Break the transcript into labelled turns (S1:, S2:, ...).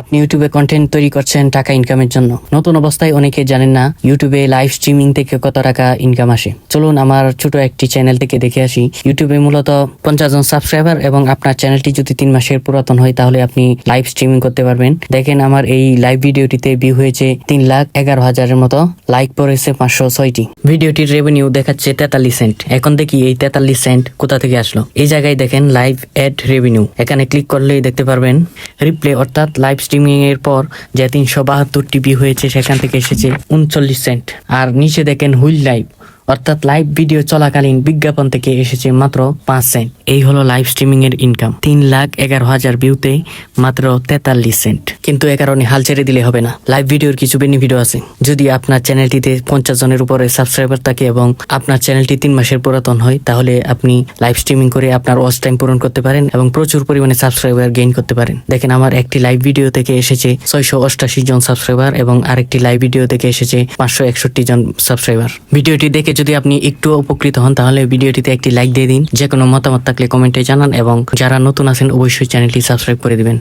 S1: আপনি ইউটিউবে কন্টেন্ট তৈরি করছেন টাকা ইনকামের জন্য। নতুন অবস্থায় অনেকে জানেন না ইউটিউবে লাইভ স্ট্রিমিং থেকে কত টাকা ইনকাম আসে। চলুন আমার ছোট একটি চ্যানেল থেকে দেখে আসি। ইউটিউবে মূলত পঞ্চাশ জন সাবস্ক্রাইবার এবং আপনার চ্যানেলটি যদি তিন মাসের পুরাতন হয়, তাহলে আপনি লাইভ স্ট্রিমিং করতে পারবেন। দেখেন আমার এই লাইভ ভিডিওটিতে ভিউ হয়েছে তিন লাখ এগারো হাজারের মতো লাইক পড়েছে পাঁচশো ছয়টি। ভিডিওটির রেভিনিউ দেখাচ্ছে তেতাল্লিশ সেন্ট এখন দেখি এই তেতাল্লিশ সেন্ট কোথা থেকে আসলো? এই জায়গায় দেখেন লাইভ অ্যাড রেভিনিউ এখানে ক্লিক করলেই দেখতে পারবেন। রিপ্লে অর্থাৎ লাইভ স্ট্রিমিং এর পর যে তিনশো বাহাত্তর টিভি হয়েছে, সেখান থেকে এসেছে উনচল্লিশ সেন্ট। আর নিচে দেখেন হুইল লাইভ অর্থাৎ লাইভ ভিডিও চলাকালীন বিজ্ঞাপন থেকে এসেছে মাত্র পাঁচ সেন্ট। এই হলো লাইভ স্ট্রিমিং এর ইনকাম তিন লাখ এগারো হাজার ভিউতে মাত্র তেতাল্লিশ সেন্ট। কিন্তু এ কারণে হাল ছেড়ে দিলে হবে না। লাইভ ভিডিওর কিছু বেনিফিটও আছে। যদি আপনার চ্যানেলটিতে পঞ্চাশ জনের উপরে সাবস্ক্রাইবার থাকে এবং আপনার চ্যানেলটি তিন মাসের পুরাতন হয়, তাহলে আপনি লাইভ স্ট্রিমিং করে আপনার ওয়াচ টাইম পূরণ করতে পারেন এবং প্রচুর পরিমাণে সাবস্ক্রাইবার গেইন করতে পারেন। দেখেন, আমার একটি লাইভ ভিডিও থেকে এসেছে ছয়শো অষ্টাশি জন সাবস্ক্রাইবার এবং আরেকটি লাইভ ভিডিও থেকে এসেছে পাঁচশো একষট্টি জন সাবস্ক্রাইবার ভিডিওটি দেখে যদি আপনি একটু উপকৃত হন, তাহলে ভিডিওটিতে একটি লাইক দিয়ে দিন। যে কোনো মতামত থাকলে কমেন্টে জানান এবং যারা নতুন আছেন, অবশ্যই চ্যানেলটি সাবস্ক্রাইব করে দিবেন।